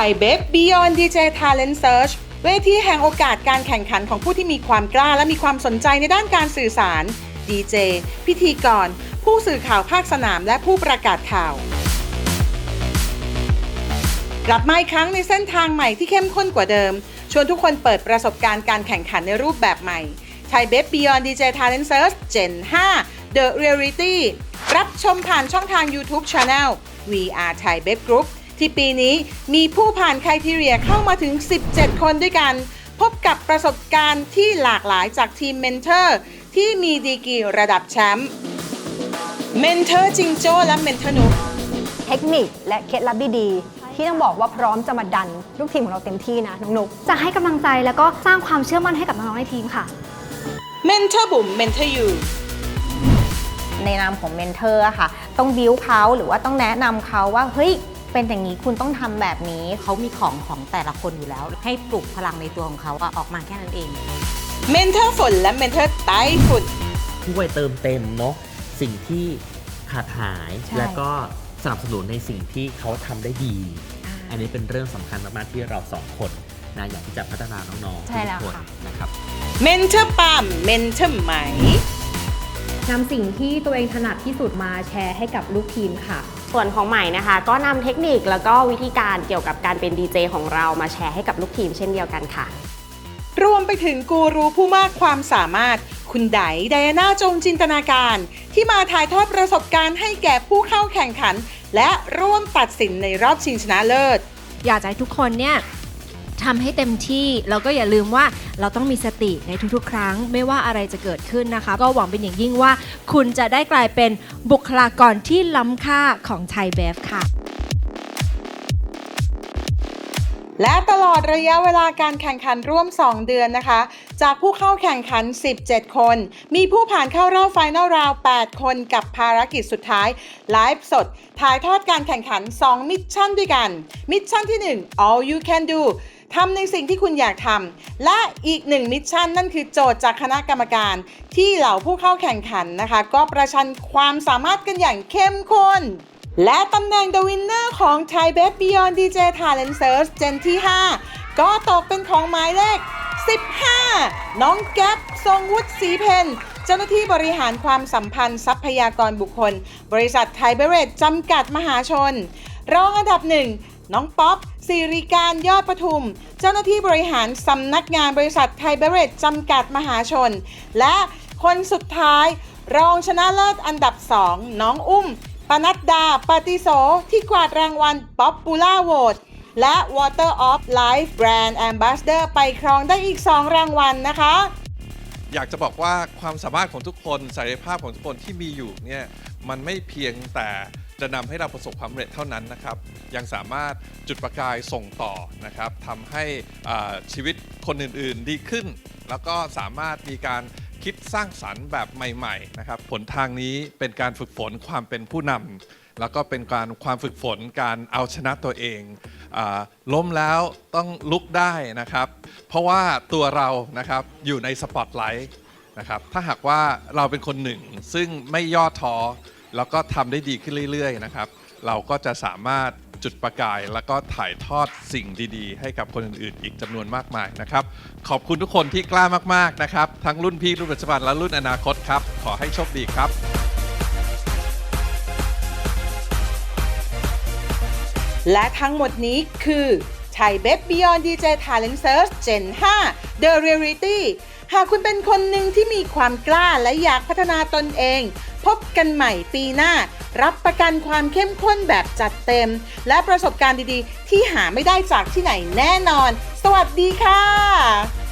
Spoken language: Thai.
Thai b e b Beyond DJ Talent Search เวทีแห่งโอกาสการแข่งขันของผู้ที่มีความกล้าและมีความสนใจในด้านการสื่อสาร ดีเจ พิธีกร ผู้สื่อข่าวภาคสนามและผู้ประกาศข่าว กลับมาอีกครั้งในเส้นทางใหม่ที่เข้มข้นกว่าเดิม ชวนทุกคนเปิดประสบการณ์การแข่งขันในรูปแบบใหม่ Thai b e b Beyond DJ Talent Search Gen 5 The Reality รับชมผ่านช่องทาง YouTube Channel VR Thai b e b Group ที่ปีนี้มีผู้ผ่านไครทีเรียเข้ามาถึง 17 คนด้วยกัน พบกับประสบการณ์ที่หลากหลายจากทีมเมนเทอร์ที่มีดีกรีระดับแชมป์เมนเทอร์จิงโจ้และเมนเทอร์นุกเทคนิคและเคล็ดลับดีๆที่ต้องบอกว่าพร้อมจะมาดันลูกทีมของเราเต็มที่นะน้องนุกจะให้กำลังใจแล้วก็สร้างความเชื่อมั่นให้กับน้องๆในทีมค่ะเมนเทอร์บุ๋มเมนเทอร์ยูในนามของเมนเทอร์อะค่ะ ต้องบิวเขาหรือว่าต้องแนะนำเขาว่าเฮ้ย เป็นอย่างนี้คุณต้องทำแบบนี้เขามีของของแต่ละคนอยู่แล้ว ให้ปลุกพลังในตัวของเขาอะออกมาแค่นั้นเองเมนเทอร์ฝนและเมนเทอร์ไต้ฝุ่นช่วยเติมเต็มเนาะสิ่งที่ขาดหายใช่แล้วก็สนับสนุนในสิ่งที่เขาทำได้ดี อันนี้เป็นเรื่องสำคัญมากๆที่เราสองคนนะอยากที่จะพัฒนาน้องๆใช่แล้วทุกคนค่ะนะครับเมนเทอร์ปามเมนเทอร์ไหมนำสิ่งที่ตัวเองถนัดที่สุดมาแชร์ให้กับลูกทีมค่ะ ส่วนของใหม่นะคะ ก็นำเทคนิคแล้วก็วิธีการเกี่ยวกับการเป็นดีเจของเรามาแชร์ให้กับลูกทีมเช่นเดียวกันค่ะ รวมไปถึงกูรูผู้มากความสามารถ คุณไดไดอาน่าจงจินตนาการ ที่มาถ่ายทอดประสบการณ์ให้แก่ผู้เข้าแข่งขัน และร่วมตัดสินในรอบชิงชนะเลิศ อยากจะให้ทุกคนเนี่ย ทำให้เต็มที่แล้วก็อย่าลืมว่าเราต้องมีสติในทุกๆ ครั้ง ไม่ว่าอะไรจะเกิดขึ้นนะคะ ก็หวังเป็นอย่างยิ่งว่า คุณจะได้กลายเป็นบุคลากรที่ล้ำค่าของไทยเบฟค่ะ และตลอดระยะเวลาการแข่งขันร่วม 2 เดือนนะคะ จากผู้เข้าแข่งขัน 17 คน มีผู้ผ่านเข้ารอบไฟนอลราว 8 คนกับภารกิจสุดท้าย ไลฟ์สด ถ่ายทอดการแข่งขัน 2 มิชชั่นด้วยกัน มิชชั่นที่ 1 all you can do ทำในสิ่งที่คุณอยากทำและอีกหนึ่งมิชชั่นนั่นคือโจทย์จากคณะกรรมการ ที่เหล่าผู้เข้าแข่งขันนะคะ ก็ประชันความสามารถกันอย่างเข้มข้นและตำแหน่ง The Winner ของ Thai b e b Beyond DJ Talent Search Gen ที่ 5 ก็ตกเป็นของหมายเลข 15 น้องแก๊ปทรงวุฒิศรีเพนเจ้าหน้าที่บริหารความสัมพันธ์ทรัพยากรบุคคล บริษัทไทยเบเรจจำกัดมหาชน รองอันดับหนึ่ง น้องป๊อปสิริการยอดปทุม เจ้าหน้าที่บริหารสำนักงานบริษัทไทยเบเรจจำกัดมหาชน และคนสุดท้าย รองชนะเลิศอันดับ 2 น้องอุ้ม ปนัดดาปฏิโส ที่กวาดรางวัล Popular Vote และ Water of Life Brand Ambassador ไปครองได้อีก 2 รางวัลนะคะ อยากจะบอกว่าความสามารถของทุกคนศักยภาพของทุกคนที่มีอยู่เนี่ยมันไม่เพียงแต่ จะนำให้เราประสบความสำเร็จเท่านั้นนะครับ ยังสามารถจุดประกายส่งต่อนะครับทำให้อ่าชีวิตคนอื่นๆดีขึ้น แล้วก็สามารถมีการคิดสร้างสรรค์แบบใหม่ๆนะครับผลทางนี้เป็นการฝึกฝนความเป็นผู้นำแล้วก็เป็นการความฝึกฝนการเอาชนะตัวเองอาล้มแล้วต้องลุกได้นะครับ เพราะว่าตัวเรานะครับอยู่ในสปอตไลท์นะครับถ้าหากว่าเราเป็นคนหนึ่งซึ่งไม่ย่อท้อ แล้วก็ทำได้ดีขึ้นเรื่อยๆนะครับ เราก็จะสามารถจุดประกาย แล้วก็ถ่ายทอดสิ่งดีๆ ให้กับคนอื่นๆ อีกจำนวนมากมายนะครับ ขอบคุณทุกคนที่กล้ามากๆนะครับ ทั้งรุ่นพี่รุ่นปัจจุบันและรุ่นอนาคตครับ ขอให้โชคดีครับ และทั้งหมดนี้คือ Thai b e b Beyond DJ Talent Search Gen 5 The Reality หากคุณเป็นคนหนึ่งที่มีความกล้าและอยากพัฒนาตนเอง พบกันใหม่ปีหน้า รับประกันความเข้มข้นแบบจัดเต็ม และประสบการณ์ดีๆ ที่หาไม่ได้จากที่ไหนแน่นอน สวัสดีค่ะ